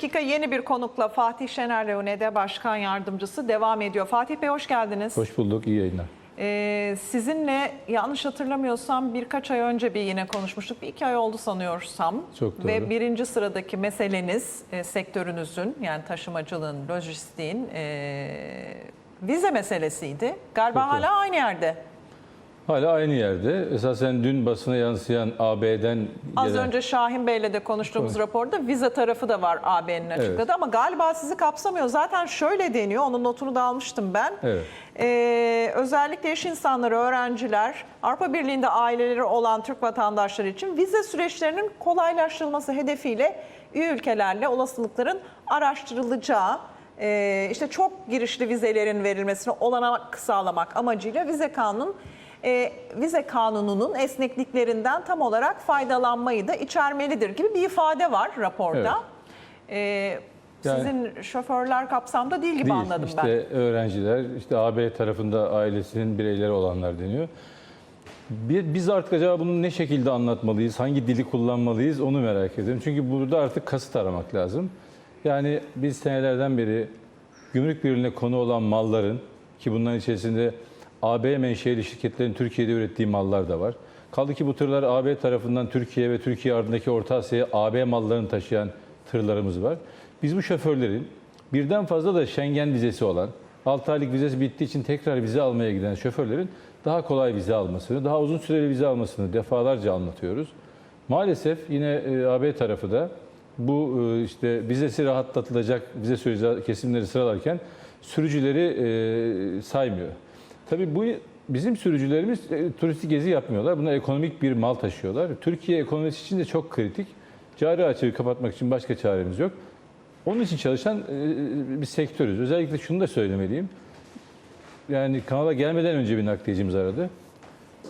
Kika yeni bir konukla Fatih Şener'le UNED Başkan Yardımcısı devam ediyor. Fatih Bey hoş geldiniz. Hoş bulduk, iyi yayınlar. Ee, sizinle yanlış hatırlamıyorsam birkaç ay önce bir yine konuşmuştuk. Bir iki ay oldu sanıyorsam. Çok doğru. Ve birinci sıradaki meseleniz e, sektörünüzün yani taşımacılığın, lojistiğin e, vize meselesiydi. Galiba Çok doğru. hala aynı yerde. Hala aynı yerde. Esasen dün basına yansıyan AB'den Az gelen... önce Şahin Bey'le de konuştuğumuz raporda vize tarafı da var AB'nin açıkladı ama galiba sizi kapsamıyor. Zaten şöyle deniyor, onun notunu da almıştım ben. Evet. Ee, özellikle iş insanları, öğrenciler, Avrupa Birliği'nde aileleri olan Türk vatandaşları için vize süreçlerinin kolaylaştırılması hedefiyle üye ülkelerle olasılıkların araştırılacağı, e, işte çok girişli vizelerin verilmesine olanak sağlamak amacıyla vize kanunun e, vize kanununun esnekliklerinden tam olarak faydalanmayı da içermelidir gibi bir ifade var raporda. E, Yani- sizin şoförler kapsamda değil gibi Değil, anladım işte ben. öğrenciler, işte AB tarafında ailesinin bireyleri olanlar deniyor. Bir- Biz artık acaba bunu ne şekilde anlatmalıyız, hangi dili kullanmalıyız onu merak ediyorum. Çünkü burada artık kasıt aramak lazım. Yani biz senelerden beri gümrük birliğine konu olan malların ki bunların içerisinde AB menşeli şirketlerin Türkiye'de ürettiği mallar da var. Kaldı ki bu tırlar AB tarafından Türkiye ve Türkiye ardındaki Orta Asya'ya AB mallarını taşıyan tırlarımız var. Biz bu şoförlerin birden fazla da Schengen vizesi olan, 6 aylık vizesi bittiği için tekrar vize almaya giden şoförlerin daha kolay vize almasını, daha uzun süreli vize almasını defalarca anlatıyoruz. Maalesef yine e, AB tarafı da bu e, işte vizesi rahatlatılacak vize süreci kesimleri sıralarken sürücüleri e, saymıyor. Tabii bu bizim sürücülerimiz e, turistik gezi yapmıyorlar. Bunlar ekonomik bir mal taşıyorlar. Türkiye ekonomisi için de çok kritik. Cari açığı kapatmak için başka çaremiz yok. Onun için çalışan e, bir sektörüz. Özellikle şunu da söylemeliyim. Yani kanala gelmeden önce bir nakliyecimiz aradı.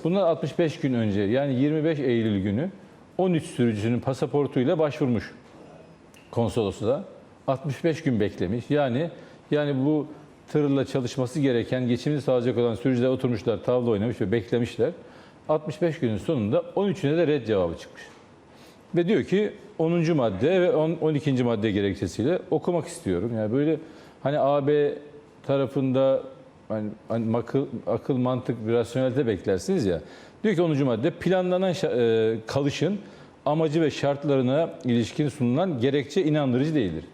Bundan 65 gün önce yani 25 Eylül günü 13 sürücüsünün pasaportuyla başvurmuş konsolosluğa. 65 gün beklemiş. Yani yani bu tırla çalışması gereken, geçimini sağlayacak olan sürücüler oturmuşlar, tavla oynamış ve beklemişler. 65 günün sonunda 13'üne de red cevabı çıkmış. Ve diyor ki 10. madde ve 10 12. madde gerekçesiyle okumak istiyorum. Yani böyle hani AB tarafında hani, hani akıl, akıl, mantık, bir rasyonelite beklersiniz ya. Diyor ki 10. madde planlanan e, kalışın amacı ve şartlarına ilişkin sunulan gerekçe inandırıcı değildir.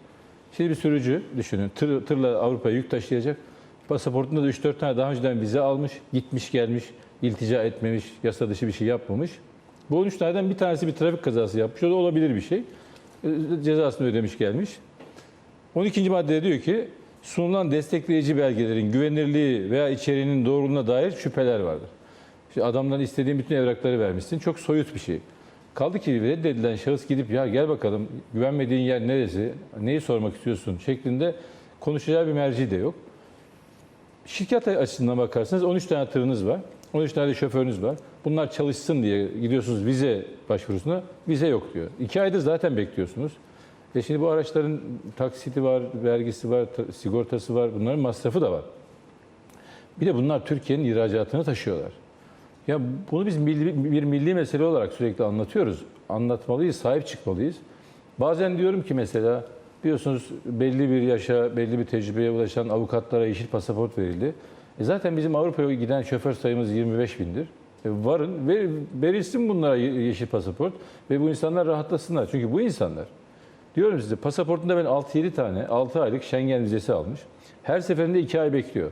Şimdi bir sürücü düşünün tır, tırla Avrupa'ya yük taşıyacak. Pasaportunda da 3-4 tane daha önceden vize almış, gitmiş gelmiş, iltica etmemiş, yasa dışı bir şey yapmamış. Bu 13 taneden bir tanesi bir trafik kazası yapmış. O da olabilir bir şey. E, Cezasını ödemiş gelmiş. 12. maddede diyor ki sunulan destekleyici belgelerin güvenirliği veya içeriğinin doğruluğuna dair şüpheler vardır. İşte adamdan istediğin bütün evrakları vermişsin. Çok soyut bir şey. Kaldı ki reddedilen şahıs gidip ya gel bakalım güvenmediğin yer neresi, neyi sormak istiyorsun şeklinde konuşacağı bir merci de yok. Şirket açısından bakarsanız 13 tane tırınız var. 13 tane de şoförünüz var. Bunlar çalışsın diye gidiyorsunuz vize başvurusuna. Vize yok diyor. 2 aydır zaten bekliyorsunuz. E şimdi bu araçların taksiti var, vergisi var, ta- sigortası var. Bunların masrafı da var. Bir de bunlar Türkiye'nin ihracatını taşıyorlar. Ya bunu biz milli, bir milli mesele olarak sürekli anlatıyoruz. Anlatmalıyız, sahip çıkmalıyız. Bazen diyorum ki mesela biliyorsunuz belli bir yaşa, belli bir tecrübeye ulaşan avukatlara yeşil pasaport verildi. E zaten bizim Avrupa'ya giden şoför sayımız 25 bindir. E varın, ver, verilsin bunlara ye- yeşil pasaport ve bu insanlar rahatlasınlar. Çünkü bu insanlar, diyorum size pasaportunda ben 6-7 tane 6 aylık Schengen vizesi almış. Her seferinde 2 ay bekliyor.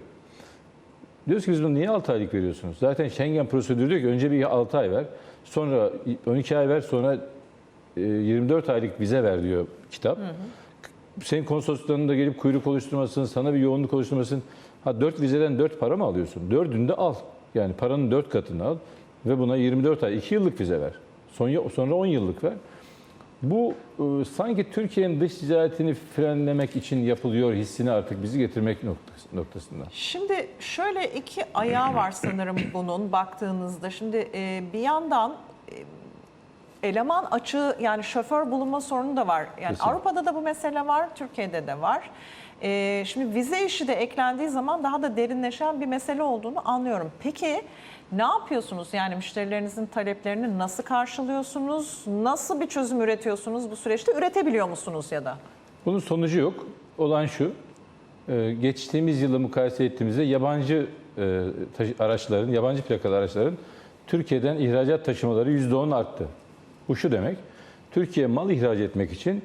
Diyoruz ki biz bunu niye 6 aylık veriyorsunuz? Zaten Schengen prosedürü diyor ki önce bir 6 ay ver, sonra 12 ay ver, sonra e, 24 aylık vize ver diyor kitap. Senin konsolosluklarının da gelip kuyruk oluşturmasın, sana bir yoğunluk oluşturmasın. Ha 4 vizeden 4 para mı alıyorsun? 4'ünü de al. Yani paranın 4 katını al ve buna 24 ay, 2 yıllık vize ver. Sonra, sonra 10 yıllık ver. Bu e, sanki Türkiye'nin dış ticaretini frenlemek için yapılıyor hissini artık bizi getirmek noktası- noktasında. Şimdi şöyle iki ayağı var sanırım bunun baktığınızda. Şimdi e, bir yandan e, eleman açığı yani şoför bulunma sorunu da var. Yani Kesinlikle. Avrupa'da da bu mesele var, Türkiye'de de var. E, şimdi vize işi de eklendiği zaman daha da derinleşen bir mesele olduğunu anlıyorum. Peki ne yapıyorsunuz? Yani müşterilerinizin taleplerini nasıl karşılıyorsunuz? Nasıl bir çözüm üretiyorsunuz bu süreçte? Üretebiliyor musunuz ya da? Bunun sonucu yok. Olan şu, e, geçtiğimiz yıla mukayese ettiğimizde yabancı e, araçların, yabancı plakalı araçların Türkiye'den ihracat taşımaları %10 arttı. Bu şu demek, Türkiye mal ihraç etmek için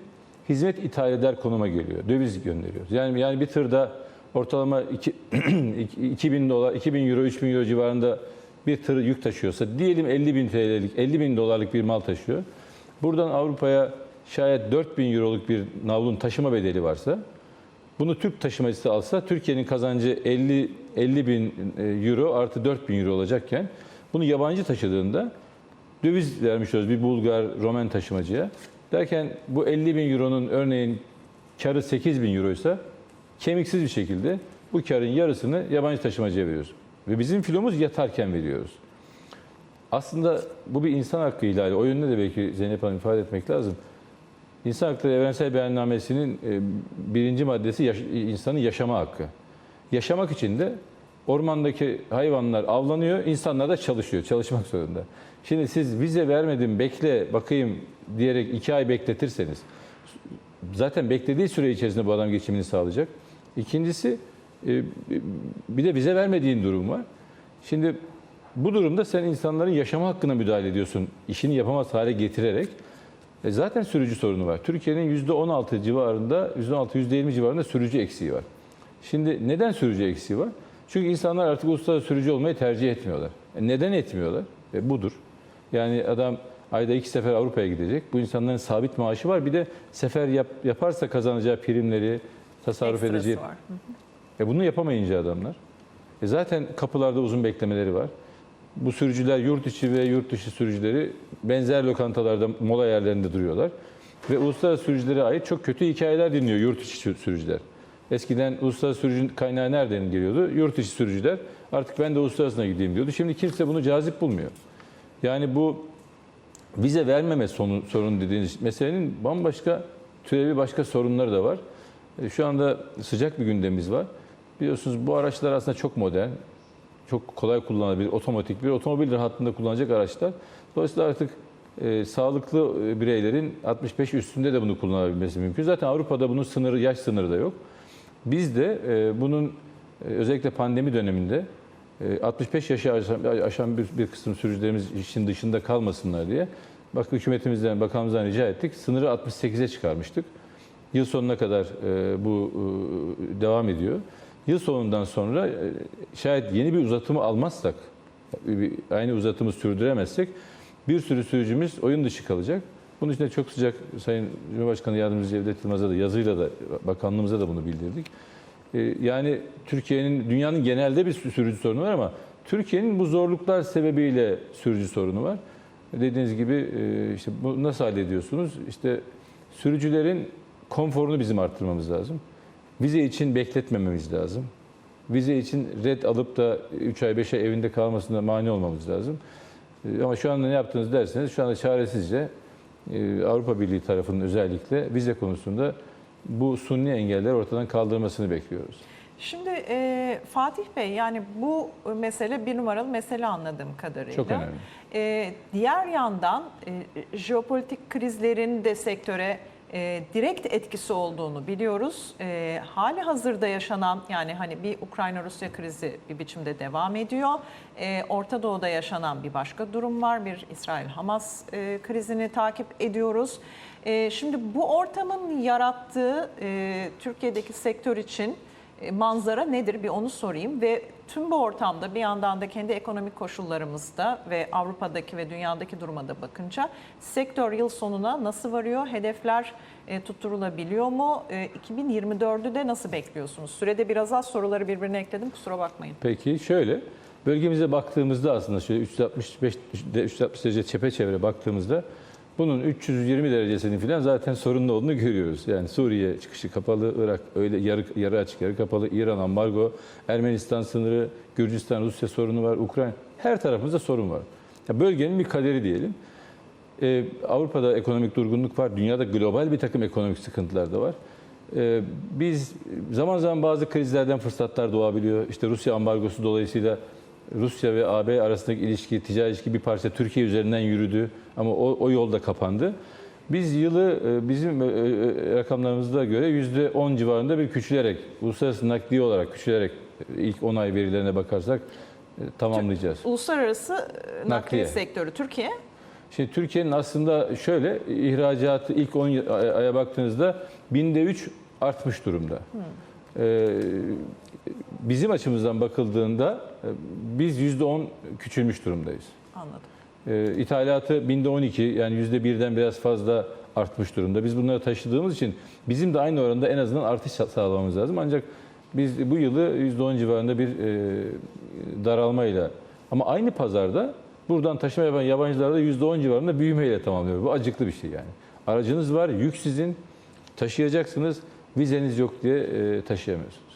hizmet ithal eder konuma geliyor. Döviz gönderiyoruz. Yani yani bir tırda ortalama iki- 2000 dolar, 2000 euro, 3000 euro civarında bir tır yük taşıyorsa diyelim 50 bin TL'lik, 50 bin dolarlık bir mal taşıyor. Buradan Avrupa'ya şayet 4000 euroluk bir navlun taşıma bedeli varsa bunu Türk taşımacısı alsa Türkiye'nin kazancı 50 50 bin e, euro artı 4 bin euro olacakken bunu yabancı taşıdığında döviz vermiş oluyoruz bir Bulgar, Romen taşımacıya. Derken bu 50 bin euronun örneğin karı 8 bin euroysa kemiksiz bir şekilde bu karın yarısını yabancı taşımacıya veriyoruz. Ve bizim filomuz yatarken veriyoruz. Aslında bu bir insan hakkı ihlali. O yönde de belki Zeynep Hanım ifade etmek lazım. İnsan Hakları Evrensel Beyannamesi'nin e, birinci maddesi yaş- insanın yaşama hakkı. Yaşamak için de ormandaki hayvanlar avlanıyor, insanlar da çalışıyor, çalışmak zorunda. Şimdi siz vize vermedim, bekle, bakayım diyerek iki ay bekletirseniz, zaten beklediği süre içerisinde bu adam geçimini sağlayacak. İkincisi, bir de vize vermediğin durum var. Şimdi bu durumda sen insanların yaşama hakkına müdahale ediyorsun, işini yapamaz hale getirerek. E zaten sürücü sorunu var. Türkiye'nin %16 civarında, %16, %20 civarında sürücü eksiği var. Şimdi neden sürücü eksiği var? Çünkü insanlar artık uluslararası sürücü olmayı tercih etmiyorlar. E neden etmiyorlar? E budur. Yani adam ayda iki sefer Avrupa'ya gidecek. Bu insanların sabit maaşı var. Bir de sefer yap, yaparsa kazanacağı primleri tasarruf Ekstrası edeceği var. E bunu yapamayınca adamlar. E zaten kapılarda uzun beklemeleri var. Bu sürücüler yurt içi ve yurt dışı sürücüleri benzer lokantalarda mola yerlerinde duruyorlar. Ve uluslararası sürücülere ait çok kötü hikayeler dinliyor yurt içi sür- sürücüler. Eskiden uluslararası sürücü kaynağı nereden geliyordu? Yurt içi sürücüler. Artık ben de uluslararasına gideyim diyordu. Şimdi kimse bunu cazip bulmuyor. Yani bu vize vermeme sonu, sorun dediğiniz meselenin bambaşka türevi başka sorunları da var. E, Şu anda sıcak bir gündemimiz var. Biliyorsunuz bu araçlar aslında çok modern, çok kolay kullanılabilir, otomatik bir otomobil rahatlığında kullanacak araçlar. Dolayısıyla artık e, sağlıklı e, bireylerin 65 üstünde de bunu kullanabilmesi mümkün. Zaten Avrupa'da bunun sınırı, yaş sınırı da yok. Biz de e, bunun e, özellikle pandemi döneminde e, 65 yaşı aşan, aşan bir, bir kısım sürücülerimiz işin dışında kalmasınlar diye bak hükümetimizden, bakanımızdan rica ettik. Sınırı 68'e çıkarmıştık. Yıl sonuna kadar e, bu e, devam ediyor. Yıl sonundan sonra e, şayet yeni bir uzatımı almazsak, aynı uzatımı sürdüremezsek bir sürü sürücümüz oyun dışı kalacak. Bunun için de çok sıcak Sayın Cumhurbaşkanı Yardımcısı Cevdet Yılmaz'a da yazıyla da bakanlığımıza da bunu bildirdik. E, Yani Türkiye'nin, dünyanın genelde bir sürücü sorunu var ama Türkiye'nin bu zorluklar sebebiyle sürücü sorunu var. Dediğiniz gibi e, işte bu nasıl hallediyorsunuz? İşte sürücülerin konforunu bizim arttırmamız lazım. Vize için bekletmememiz lazım. Vize için red alıp da 3 ay 5 ay evinde kalmasına mani olmamız lazım. E, Ama şu anda ne yaptınız derseniz şu anda çaresizce e, Avrupa Birliği tarafının özellikle vize konusunda bu sunni engeller ortadan kaldırmasını bekliyoruz. Şimdi e, Fatih Bey yani bu mesele bir numaralı mesele anladığım kadarıyla. Çok önemli. E, diğer yandan e, jeopolitik krizlerin de sektöre e, direkt etkisi olduğunu biliyoruz. E, hali hazırda yaşanan yani hani bir Ukrayna-Rusya krizi bir biçimde devam ediyor. E, Orta Doğu'da yaşanan bir başka durum var. Bir İsrail-Hamas e, krizini takip ediyoruz. E, şimdi bu ortamın yarattığı e, Türkiye'deki sektör için manzara nedir bir onu sorayım ve tüm bu ortamda bir yandan da kendi ekonomik koşullarımızda ve Avrupa'daki ve dünyadaki duruma da bakınca sektör yıl sonuna nasıl varıyor? Hedefler e, tutturulabiliyor mu? E, 2024'ü de nasıl bekliyorsunuz? Sürede biraz az soruları birbirine ekledim kusura bakmayın. Peki şöyle, bölgemize baktığımızda aslında şöyle 365 de- 360 derece çepeçevre baktığımızda bunun 320 derecesinin falan zaten sorunlu olduğunu görüyoruz. Yani Suriye çıkışı kapalı, Irak öyle yarı, yarı açık yarı kapalı, İran ambargo, Ermenistan sınırı, Gürcistan Rusya sorunu var, Ukrayna her tarafımızda sorun var. Ya bölgenin bir kaderi diyelim. Ee, Avrupa'da ekonomik durgunluk var, dünyada global bir takım ekonomik sıkıntılar da var. Ee, biz zaman zaman bazı krizlerden fırsatlar doğabiliyor. İşte Rusya ambargosu dolayısıyla Rusya ve AB arasındaki ilişki, ticari ilişki bir parça Türkiye üzerinden yürüdü ama o, o yolda kapandı. Biz yılı e, bizim e, e, rakamlarımıza göre %10 civarında bir küçülerek, uluslararası nakliye olarak küçülerek ilk 10 ay verilerine bakarsak tamamlayacağız. Uluslararası nakliye, Nakliye. sektörü Türkiye Şimdi Türkiye'nin aslında şöyle ihracatı ilk 10 y- ay- aya baktığınızda binde 3 artmış durumda. Ee, bizim açımızdan bakıldığında e, biz yüzde 10 küçülmüş durumdayız. anladım. Ee, ithalatı binde 12 yani yüzde birden biraz fazla artmış durumda. Biz bunları taşıdığımız için bizim de aynı oranda en azından artış sa- sağlamamız lazım. Ancak biz bu yılı yüzde 10 civarında bir e, daralmayla ama aynı pazarda buradan taşıma yapan yabancılar da yüzde 10 civarında büyümeyle tamamlıyor. Bu acıklı bir şey yani. Aracınız var, yük sizin, taşıyacaksınız, vizeniz yok diye e, taşıyamıyorsunuz.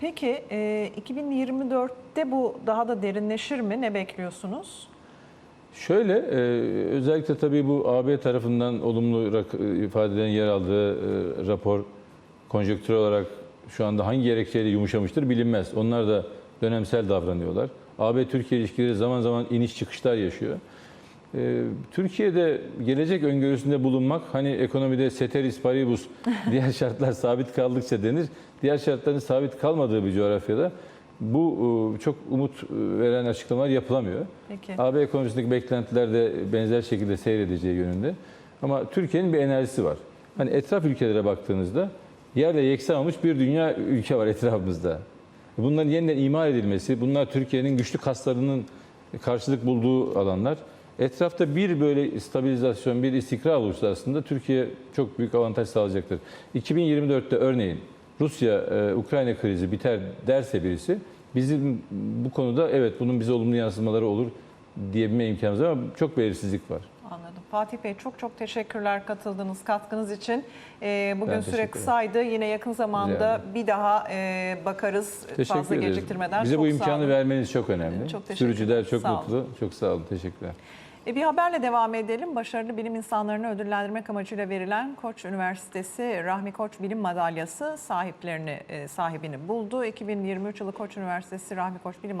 Peki e, 2024'te bu daha da derinleşir mi? Ne bekliyorsunuz? Şöyle, e, özellikle tabii bu AB tarafından olumlu ifadelerin yer aldığı e, rapor konjonktür olarak şu anda hangi gerekçeyle yumuşamıştır bilinmez. Onlar da dönemsel davranıyorlar. AB-Türkiye ilişkileri zaman zaman iniş çıkışlar yaşıyor. E, Türkiye'de gelecek öngörüsünde bulunmak, hani ekonomide ceteris paribus, diğer şartlar sabit kaldıkça denir. Diğer şartların sabit kalmadığı bir coğrafyada bu e, çok umut e, veren açıklamalar yapılamıyor. Peki. AB ekonomisindeki beklentiler de benzer şekilde seyredeceği yönünde. Ama Türkiye'nin bir enerjisi var. Hani etraf ülkelere baktığınızda yerle yeksan olmuş bir dünya ülke var etrafımızda. Bunların yeniden imar edilmesi, bunlar Türkiye'nin güçlü kaslarının karşılık bulduğu alanlar. Etrafta bir böyle stabilizasyon, bir istikrar olursa aslında Türkiye çok büyük avantaj sağlayacaktır. 2024'te örneğin Rusya-Ukrayna krizi biter derse birisi bizim bu konuda evet bunun bize olumlu yansımaları olur diyebilme imkanımız var ama çok belirsizlik var. Anladım. Fatih Bey çok çok teşekkürler katıldığınız katkınız için. E, bugün Ben süre kısaydı. Yine yakın zamanda Rica bir daha e, bakarız Teşekkür fazla ederiz. geciktirmeden. Bize Çok bu imkanı olun. vermeniz çok önemli. Çok Sürücüler çok Sağ olun. mutlu. Çok sağ olun. Teşekkürler. E, bir haberle devam edelim. Başarılı bilim insanlarını ödüllendirmek amacıyla verilen Koç Üniversitesi Rahmi Koç Bilim Madalyası sahiplerini e, sahibini buldu. 2023 yılı Koç Üniversitesi Rahmi Koç Bilim